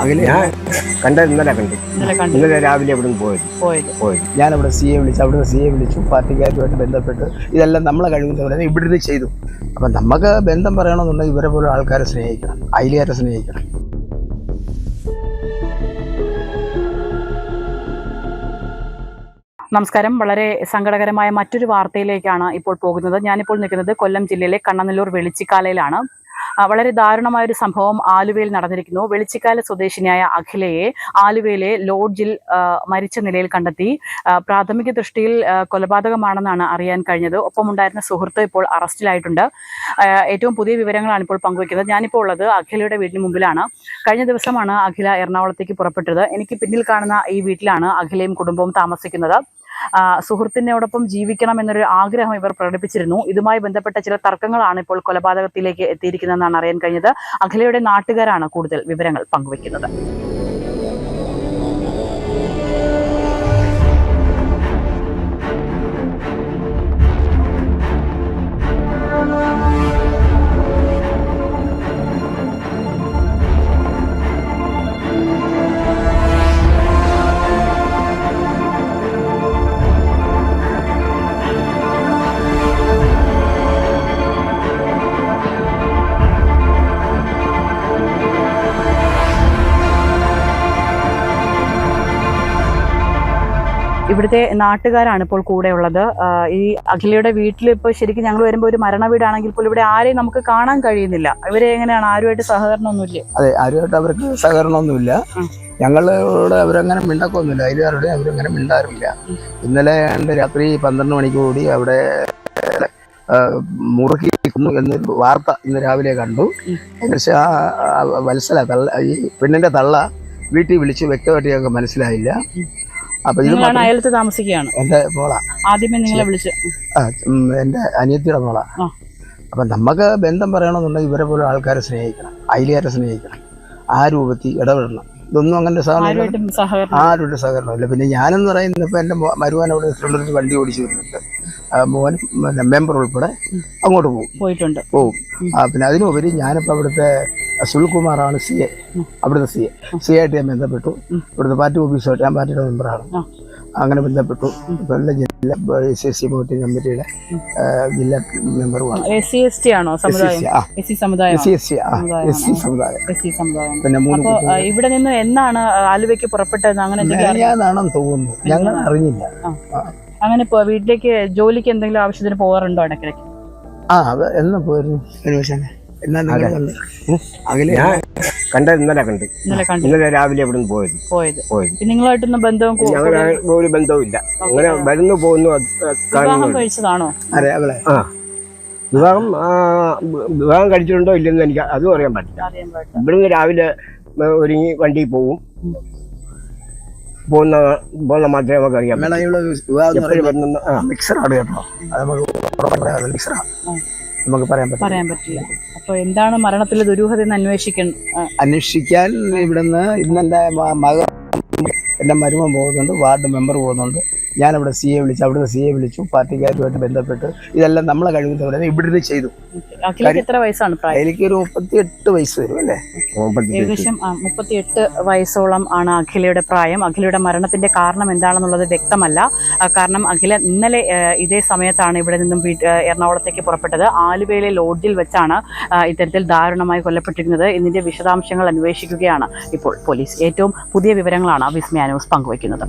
അഖില ഞാൻ കണ്ട ഇന്നലെ കണ്ടു. ഇന്നലെ രാവിലെ ഇവിടെ നിന്ന് പോയത്? പോയത്. പോയത്. ഞാനവിടെ സി എ വിളിച്ചു അവിടുന്ന് സി എ വിളിച്ചു പാർട്ടിക്കാരുമായിട്ട് ബന്ധപ്പെട്ട് ഇതെല്ലാം നമ്മളെ കഴിവുന്നവരെ ഇവിടുന്ന് ചെയ്തു. അപ്പം നമുക്ക് ബന്ധം പറയണമെന്നുണ്ടെങ്കിൽ ഇവരെ പോലെ ആൾക്കാരെ സ്നേഹിക്കണം അയലുകാരെ സ്നേഹിക്കണം. നമസ്കാരം. വളരെ സങ്കടകരമായ മറ്റൊരു വാർത്തയിലേക്കാണ് ഇപ്പോൾ പോകുന്നത്. ഞാനിപ്പോൾ നിൽക്കുന്നത് കൊല്ലം ജില്ലയിലെ കണ്ണനല്ലൂർ വെളിച്ചിക്കാലയിലാണ്. വളരെ ദാരുണമായ ഒരു സംഭവം ആലുവയിൽ നടന്നിരിക്കുന്നു. വെളിച്ചിക്കാല സ്വദേശിനിയായ അഖിലയെ ആലുവയിലെ ലോഡ്ജിൽ മരിച്ച നിലയിൽ കണ്ടെത്തി. പ്രാഥമിക ദൃഷ്ടിയിൽ കൊലപാതകമാണെന്നാണ് അറിയാൻ കഴിഞ്ഞത്. ഒപ്പമുണ്ടായിരുന്ന സുഹൃത്ത് ഇപ്പോൾ അറസ്റ്റിലായിട്ടുണ്ട്. ഏറ്റവും പുതിയ വിവരങ്ങളാണ് ഇപ്പോൾ പങ്കുവയ്ക്കുന്നത്. ഞാനിപ്പോൾ ഉള്ളത് അഖിലയുടെ വീടിന് മുമ്പിലാണ്. കഴിഞ്ഞ ദിവസമാണ് അഖില എറണാകുളത്തേക്ക് പുറപ്പെട്ടത്. എനിക്ക് പിന്നിൽ കാണുന്ന ഈ വീട്ടിലാണ് അഖിലയും കുടുംബവും താമസിക്കുന്നത്. സുഹൃത്തിനോടൊപ്പം ജീവിക്കണം എന്നൊരു ആഗ്രഹം ഇവർ പ്രകടിപ്പിച്ചിരുന്നു. ഇതുമായി ബന്ധപ്പെട്ട ചില തർക്കങ്ങളാണ് ഇപ്പോൾ കൊലപാതകത്തിലേക്ക് എത്തിയിരിക്കുന്നതെന്നാണ് അറിയാൻ കഴിഞ്ഞത്. അഖിലയുടെ നാട്ടുകാരാണ് കൂടുതൽ വിവരങ്ങൾ പങ്കുവയ്ക്കുന്നത്. ഇവിടുത്തെ നാട്ടുകാരാണ് ഇപ്പോൾ കൂടെ ഉള്ളത് ഈ അഖിലയുടെ വീട്ടിൽ ഇപ്പോൾ ശരിക്കും ഞങ്ങൾ വരുമ്പോൾ ഒരു മരണ വീടാണെങ്കിൽ പോലും ഇവിടെ ആരെയും നമുക്ക് കാണാൻ കഴിയുന്നില്ല. ഇവരെ എങ്ങനെയാണ്? ആരുമായിട്ട് സഹകരണമൊന്നുമില്ല? അതെ ആരുമായിട്ട് അവർക്ക് സഹകരണമൊന്നുമില്ല. ഞങ്ങളോട് അവരങ്ങനെ മിണ്ടക്കൊന്നുമില്ല. അതിലാരുടെ അവരങ്ങനെ മിണ്ടാറില്ല. ഇന്നലെ രാത്രി പന്ത്രണ്ട് മണിക്ക് കൂടി അവിടെ മുറുകി എന്നൊരു വാർത്ത ഇന്ന് രാവിലെ കണ്ടു. പക്ഷേ ആ ആ വത്സല തള്ള ഈ പെണ്ണിന്റെ തള്ള വീട്ടിൽ വിളിച്ച് വ്യക്തമായിട്ട് ഞങ്ങൾക്ക് മനസ്സിലായില്ല. അപ്പൊ ഇത് നിങ്ങളാണ് മാത്രം അയലത്ത് താമസിക്കുകയാണ്. എന്റെ മോളാ. ആദ്യമേ നിങ്ങളെ വിളിച്ച്. ആ, ഉം, എന്റെ അനിയത്തിയുടെ മോളാ. ആ. അപ്പം നമുക്ക് ബന്ധം പറയണമെന്നുണ്ടെങ്കിൽ ഇവരെ പോലെ ആൾക്കാരെ സ്നേഹിക്കണം. അയലുകാരെ സ്നേഹിക്കണം. ആ രൂപത്തിൽ ഇടപെടണം. ഇതൊന്നും അങ്ങനെ സാധനം ആരുമായിട്ടും സഹകരണം ആരുടെ സഹകരണമില്ല പിന്നെ ഞാനെന്ന് പറയുന്നത് ഇപ്പം എന്റെ മരുവാൻ അവിടെ വണ്ടി ഓടിച്ചു വരുന്നുണ്ട്. ആ, മോൻ പിന്നെ മെമ്പർ ഉൾപ്പെടെ അങ്ങോട്ട് പോകും. പോയിട്ടുണ്ട്. പോവും ആ, പിന്നെ അതിനുപരി ഞാനിപ്പോൾ അവിടുത്തെ സുൽകുമാറാണ് സി എ. അവിടുത്തെ സി എ. സി ആയിട്ട് ഞാൻ ബന്ധപ്പെട്ടു. ഇവിടുത്തെ പാർട്ടി ഓഫീസുമായിട്ട് ഞാൻ പാർട്ടിയുടെ മെമ്പറാണ്. അങ്ങനെ ബന്ധപ്പെട്ടു. എല്ലാ ജില്ല എസ് എസ് സി വോട്ടിംഗ് കമ്മിറ്റിയുടെ ജില്ലാ മെമ്പറുമാണ്. എസ് സി എസ് ടി ആണോ സമുദായം? എസ് സി പിന്നെ മൂന്ന് ഇവിടെ നിന്ന് എന്നാണ് ആലുവയ്ക്ക് പുറപ്പെട്ടത് അങ്ങനെ ഞാനാണെന്ന് തോന്നുന്നു. ഞങ്ങൾ അറിഞ്ഞില്ല. അങ്ങനെ ഇപ്പൊ വീട്ടിലേക്ക് ജോലിക്ക് എന്തെങ്കിലും ആവശ്യത്തിന് പോകാറുണ്ടോ ഇടയ്ക്കിടയ്ക്ക്? ആ അത് എന്നാ പോയിരുന്നു. അനുവേശനെ എന്നാ നിങ്ങൾ വന്ന് അകലെ ഞാൻ കണ്ട ഇന്നലെ കണ്ടു. ഇന്നലെ കണ്ടു. ഇന്നലെ രാവിലെ ഇവിടെ നിന്ന് പോയത്. പോയത്. പോയത്. പിന്നെ നിങ്ങളായിട്ടൊന്നും ബന്ധവും കൂ- ഞങ്ങൾ ഒരു ബന്ധവുമില്ല അങ്ങനെ വരുന്നു പോകുന്നു അത് വിവാഹം കാണുന്നു കഴിച്ചതാണോ? അതെ അവളെ. ആ. വിവാഹം ആ, വിവാഹം കഴിച്ചിട്ടുണ്ടോ ഇല്ലെന്ന് എനിക്ക് അതും അറിയാൻ പറ്റില്ല. അറിയാൻ പാടില്ല. ഇവിടുന്ന് രാവിലെ ഒരുങ്ങി വണ്ടിയിൽ പോവും. പോകുന്ന പോകുന്ന മാത്രമേ നമുക്ക് അറിയാൻ പറ്റൂ. മേഡം ഇവിടെ വിവാഹം എന്ന് എപ്പോഴും പറയുന്നത് വരുന്ന ആ. മിക്സറാണ് കേട്ടോ. അത് നമുക്ക് ഉറപ്പായിട്ട് പറയാം. മിക്സറാ. നമുക്ക് പറയാൻ പറ്റും പറയാൻ പറ്റില്ല. അപ്പൊ എന്താണ് മരണത്തിലെ ദുരൂഹത എന്ന് അന്വേഷിക്കണം അന്വേഷിക്കാൻ ഇവിടുന്ന് ഇന്നെന്റെ മക എന്റെ മരുമൻ പോകുന്നുണ്ട് വാർഡ് മെമ്പർ പോകുന്നുണ്ട്. ഞാനവിടെ സി എ വിളിച്ചു അവിടുന്ന് സി എ വിളിച്ചു പാർട്ടിക്കാരുമായിട്ട് ബന്ധപ്പെട്ട് ഇതെല്ലാം നമ്മളെ കഴിവുന്നവരെ ഇവിടുന്ന് ചെയ്തു. എത്ര വയസ്സാണ് പ്രായം? എനിക്കൊരു മുപ്പത്തിയെട്ട് വയസ്സ് വരും അല്ലേ? ഏകദേശം മുപ്പത്തിയെട്ട് വയസ്സോളം ആണ് അഖിലയുടെ പ്രായം. അഖിലയുടെ മരണത്തിന്റെ കാരണം എന്താണെന്നുള്ളത് വ്യക്തമല്ല. കാരണം അഖില ഇന്നലെ ഇതേ സമയത്താണ് ഇവിടെ നിന്നും എറണാകുളത്തേക്ക് പുറപ്പെട്ടത്. ആലുവയിലെ ലോഡ്ജിൽ വെച്ചാണ് ഇത്തരത്തിൽ ദാരുണമായി കൊല്ലപ്പെട്ടിരിക്കുന്നത് ഇതിന്റെ വിശദാംശങ്ങൾ അന്വേഷിക്കുകയാണ് ഇപ്പോൾ പോലീസ്. ഏറ്റവും പുതിയ വിവരങ്ങളാണ് വിസ്മയ ന്യൂസ് പങ്കുവയ്ക്കുന്നത്.